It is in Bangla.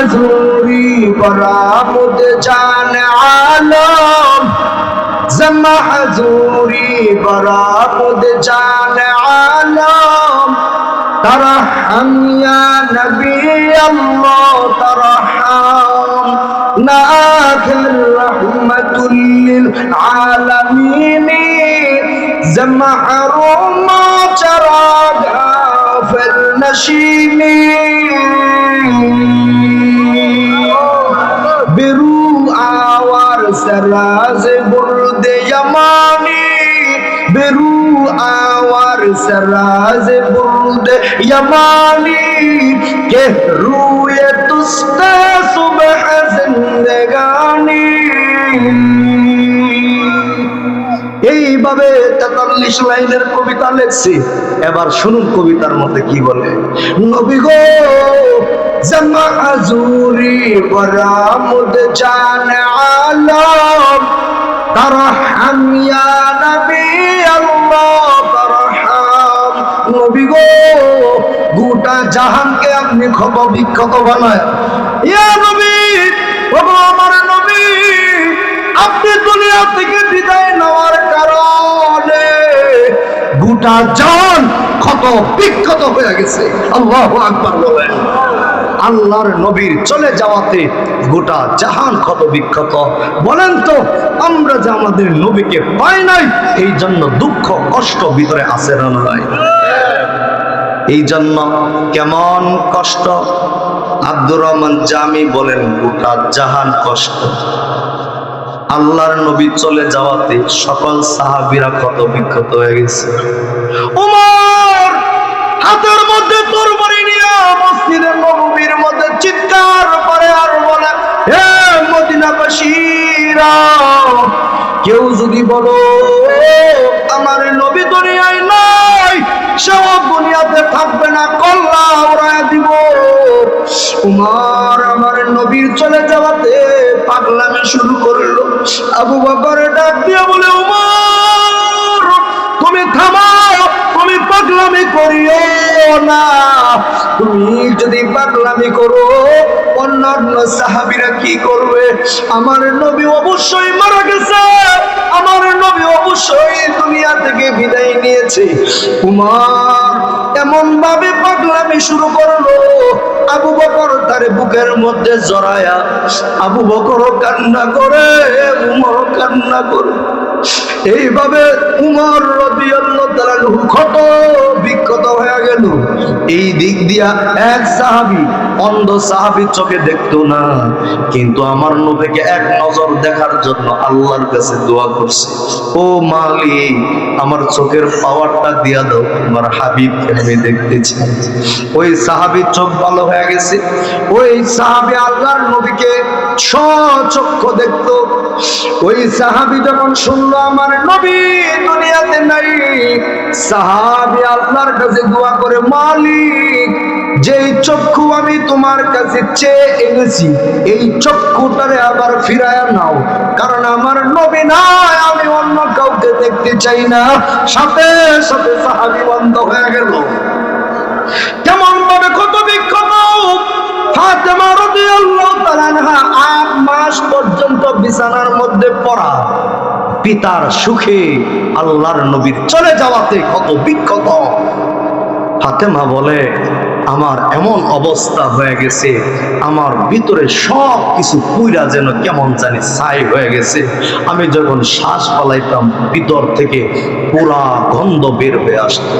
معذوری برآمد جان عالم. زمحذوری برآمد جان عالم. ترحم یا نبی اللہ ترحم. نآخر رحمت للعالمین زمحروم في فلنشینی سراز برد یمانی کہ روی تست صبح زندگانی এইভাবে তেতাল্লিশ লাইনের কবিতা লেখছি এবার শুনুন কবিতার মধ্যে কি বলে নবী গো জামা আজুরি বরামুদ জান আলম তারহাম ইয়া গোটা জাহানকে আপনি ক্ষত বিক্ষত আমার নবী, আপনি দুনিয়া থেকে বিদায় নেওয়ার কারণে গোটা জান ক্ষত বিক্ষত হয়ে গেছে। আল্লাহ আকবার বলেন। আল্লাহর নবীর চলে যাওয়াতে গোটা জাহান ক্ষত বিক্ষত। বলেন তো, আমরা যে আমাদের নবীকে পাই নাই এই জন্য দুঃখ, কষ্ট ভিতরে আসে না নয় এই জন্য কেমন কষ্ট? আব্দুর রহমান জামি বলেন, গোটা জাহান কষ্ট। আল্লাহর নবী চলে যাওয়াতে সকল সাহাবীরা কত বিক্ষত হয়ে গেছে। উমর হাতের মধ্যে তরবারি নিয়ে মধ্যে চিৎকার করে আর বলে, হে মদিনাবাসীরা, কেউ যদি বলো আমার নবী দুনিয়ায় নাই সেও দুনিয়াতে থাকবে না, কল্লা ওরায় দিব। উমার আমার নবীর চলে যাওয়াতে পাগলামি শুরু করল। আবু বকর ডাক দিয়ে বলে, উমর, তুমি থামাও, তুমি পাগলামি করিও না। তুমি যদি পাগলামি করো, অন্যান্য সাহাবিরা কি করবে? আমার নবী অবশ্যই মারা গেছে। আমার নবী অবশ্যই দুনিয়া থেকে বিদায় নিয়েছে উমার এমন ভাবে পাগলামি শুরু করল। আবু বকর তার বুকের মধ্যে জড়ায়া আবু বকর কান্না করে, উমর কান্না করে। এইভাবে উমর তাআলা ক্ষত বিক্ষত হয়ে গেল। এই দিক দিয়া এক সাহাবী অন্ধ সাহাবী চোখে দেখতো না। কিন্তু আমার নবীকে এক নজর দেখার জন্য আল্লাহর কাছে দোয়া করছে। ও মালিক, আমার চোখের পাওয়ারটা দিয়া দাও আমার হাবিবকে আমি দেখতে চাই ওই সাহাবীর চোখ ভালো হয়ে গেছে। ওই সাহাবী আল্লাহর নবীকে সচক্ষ দেখতো। ওই সাহাবী যখন শুনলো, আমার নবী দুনিয়াতে নাই। সাহাবী আল্লাহর কাছে দোয়া করে, মালিক যেই চক্ষু আমি তোমার কাছে চেয়ে এনেছি, এই চক্ষুটারে আবার ফিরায় নাও। কারণ আমার নবী নাই, আমি অন্য কাউকে দেখতে চাই না। সাথে সাথে সাহাবী বন্ধ হয়ে গেল। কেমন ভাবে কত বিক্ষোভ? ফাতেমা রাদিয়াল্লাহু তাআলা আট মাস পর্যন্ত বিছানার মধ্যে পড়া। পিতার সুখে আল্লাহর নবীর চলে যাওয়াতে কত বিক্ষত। ফাতেমা বলে আমার এমন অবস্থা হয়ে গেছে, আমার ভিতরে সব কিছু পুইরা যেন কেমন জানি ছাই হয়ে গেছে। আমি যখন শ্বাস পালাইতাম ভিতর থেকে পুরা গন্ধ বের হয়ে আসতো।